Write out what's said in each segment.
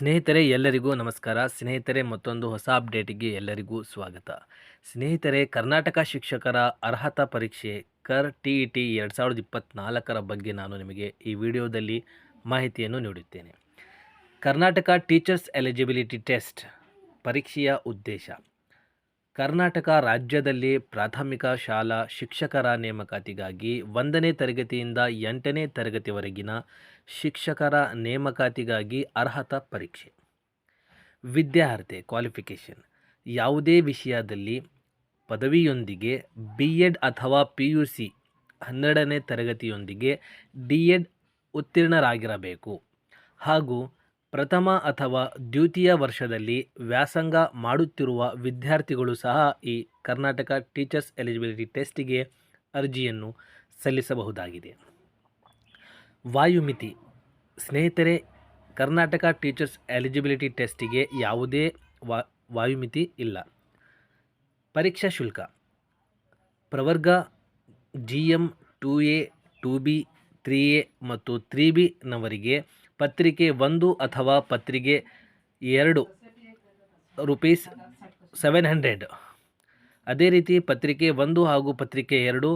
ಸ್ನೇಹಿತರೆ, ಎಲ್ಲರಿಗೂ ನಮಸ್ಕಾರ. ಸ್ನೇಹಿತರೆ, ಮತ್ತೊಂದು ಹೊಸ ಅಪ್ಡೇಟಿಗೆ ಎಲ್ಲರಿಗೂ ಸ್ವಾಗತ. ಸ್ನೇಹಿತರೆ, ಕರ್ನಾಟಕ ಶಿಕ್ಷಕರ ಅರ್ಹತಾ ಪರೀಕ್ಷೆ ಕರ್ ಟಿ ಇ ಟಿ ಎರಡು ಸಾವಿರದ ಇಪ್ಪತ್ತ್ನಾಲ್ಕರ ಬಗ್ಗೆ ನಾನು ನಿಮಗೆ ಈ ವಿಡಿಯೋದಲ್ಲಿ ಮಾಹಿತಿಯನ್ನು ನೀಡುತ್ತೇನೆ ಕರ್ನಾಟಕ ಟೀಚರ್ಸ್ ಎಲಿಜಿಬಿಲಿಟಿ ಟೆಸ್ಟ್ ಪರೀಕ್ಷೆಯ ಉದ್ದೇಶ. ಕರ್ನಾಟಕ ರಾಜ್ಯದಲ್ಲಿ ಪ್ರಾಥಮಿಕ ಶಾಲಾ ಶಿಕ್ಷಕರ ನೇಮಕಾತಿಗಾಗಿ ಒಂದನೇ ತರಗತಿಯಿಂದ ಎಂಟನೇ ತರಗತಿವರೆಗಿನ ಶಿಕ್ಷಕರ ನೇಮಕಾತಿಗಾಗಿ ಅರ್ಹತಾ ಪರೀಕ್ಷೆ. ವಿದ್ಯಾರ್ಹತೆ ಕ್ವಾಲಿಫಿಕೇಷನ್. ಯಾವುದೇ ವಿಷಯದಲ್ಲಿ ಪದವಿಯೊಂದಿಗೆ ಬಿ ಎಡ್ ಅಥವಾ ಪಿ ಯು ಸಿ ಹನ್ನೆರಡನೇ ತರಗತಿಯೊಂದಿಗೆ ಡಿ ಎಡ್ ಉತ್ತೀರ್ಣರಾಗಿರಬೇಕು. ಹಾಗೂ ಪ್ರಥಮ ಅಥವಾ ದ್ವಿತೀಯ ವರ್ಷದಲ್ಲಿ ವ್ಯಾಸಂಗ ಮಾಡುತ್ತಿರುವ ವಿದ್ಯಾರ್ಥಿಗಳು ಸಹ ಈ ಕರ್ನಾಟಕ ಟೀಚರ್ಸ್ ಎಲಿಜಿಬಿಲಿಟಿ ಟೆಸ್ಟಿಗೆ ಅರ್ಜಿಯನ್ನು ಸಲ್ಲಿಸಬಹುದಾಗಿದೆ. ವಾಯುಮಿತಿ. ಸ್ನೇಹಿತರೆ, ಕರ್ನಾಟಕ ಟೀಚರ್ಸ್ ಎಲಿಜಿಬಿಲಿಟಿ ಟೆಸ್ಟಿಗೆ ಯಾವುದೇ ವಾ, ವಾಯುಮಿತಿ ಇಲ್ಲ. ಪರೀಕ್ಷಾ ಶುಲ್ಕ. ಪ್ರವರ್ಗ G M two A, two B three A ಮತ್ತು ತ್ರೀ ಬಿ ನವರಿಗೆ ಪತ್ರಿಕೆ ಒಂದು ಅಥವಾ ಪತ್ರಿಕೆ ಎರಡು ರುಪೀಸ್ ಸೆವೆನ್ ಹಂಡ್ರೆಡ್. ಅದೇ ರೀತಿ ಪತ್ರಿಕೆ ಒಂದು ಹಾಗೂ ಪತ್ರಿಕೆ ಎರಡು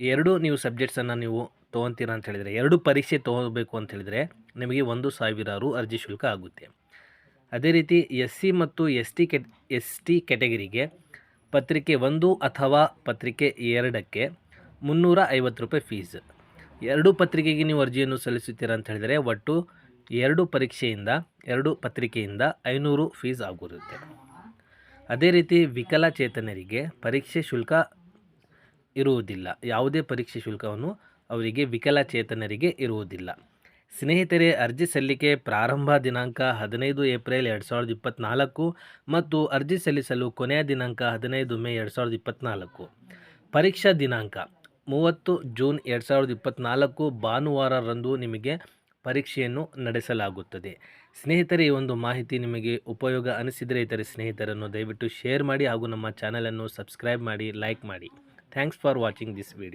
ಎರಡು ನೀವು ಸಬ್ಜೆಕ್ಟ್ಸನ್ನು ನೀವು ತೊಗೊತೀರ ಅಂತ ಹೇಳಿದರೆ, ಎರಡು ಪರೀಕ್ಷೆ ತೊಗೋಬೇಕು ಅಂತ ಹೇಳಿದರೆ ನಿಮಗೆ ಒಂದು ಸಾವಿರ ರು ಅರ್ಜಿ ಶುಲ್ಕ ಆಗುತ್ತೆ. ಅದೇ ರೀತಿ ಎಸ್ ಸಿ ಮತ್ತು ಎಸ್ ಟಿ ಕೆಟ್, ಎಸ್ ಟಿ ಕೆಟಗರಿಗೆ ಪತ್ರಿಕೆ ಒಂದು ಅಥವಾ ಪತ್ರಿಕೆ ಎರಡಕ್ಕೆ ಮುನ್ನೂರ ಐವತ್ತು ರೂಪಾಯಿ ಫೀಸ್. ಎರಡು ಪತ್ರಿಕೆಗೆ ನೀವು ಅರ್ಜಿಯನ್ನು ಸಲ್ಲಿಸುತ್ತೀರ ಅಂತ ಹೇಳಿದರೆ ಒಟ್ಟು ಎರಡು ಪರೀಕ್ಷೆಯಿಂದ, ಎರಡು ಪತ್ರಿಕೆಯಿಂದ ಐನೂರು ಫೀಸ್ ಆಗಿರುತ್ತೆ ಅದೇ ರೀತಿ ವಿಕಲಚೇತನರಿಗೆ ಪರೀಕ್ಷೆ ಶುಲ್ಕ ಇರುವುದಿಲ್ಲ. ಯಾವುದೇ ಪರೀಕ್ಷೆ ಶುಲ್ಕವನ್ನು ಅವರಿಗೆ ವಿಕಲಚೇತನರಿಗೆ ಇರುವುದಿಲ್ಲ. ಸ್ನೇಹಿತರೆ, ಅರ್ಜಿ ಸಲ್ಲಿಕೆ ಪ್ರಾರಂಭ ದಿನಾಂಕ ಹದಿನೈದು ಏಪ್ರಿಲ್ ಎರಡು ಸಾವಿರದ ಇಪ್ಪತ್ತ್ನಾಲ್ಕು ಮತ್ತು ಅರ್ಜಿ ಸಲ್ಲಿಸಲು ಕೊನೆಯ ದಿನಾಂಕ ಹದಿನೈದು ಮೇ ಎರಡು ಸಾವಿರದ ಇಪ್ಪತ್ತ್ನಾಲ್ಕು ಪರೀಕ್ಷಾ ದಿನಾಂಕ. ಮೂವತ್ತು ಜೂನ್ ಎರಡು ಸಾವಿರದ ಇಪ್ಪತ್ತ್ನಾಲ್ಕು ಭಾನುವಾರರಂದು ನಿಮಗೆ ಪರೀಕ್ಷೆಯನ್ನು ನಡೆಸಲಾಗುತ್ತದೆ. ಸ್ನೇಹಿತರೆ, ಈ ಒಂದು ಮಾಹಿತಿ ನಿಮಗೆ ಉಪಯೋಗ ಅನಿಸಿದರೆ ಇತರೆ ಸ್ನೇಹಿತರನ್ನು ದಯವಿಟ್ಟು ಶೇರ್ ಮಾಡಿ ಹಾಗೂ ನಮ್ಮ ಚಾನಲನ್ನು ಸಬ್ಸ್ಕ್ರೈಬ್ ಮಾಡಿ, ಲೈಕ್ ಮಾಡಿ. Thanks for watching this video.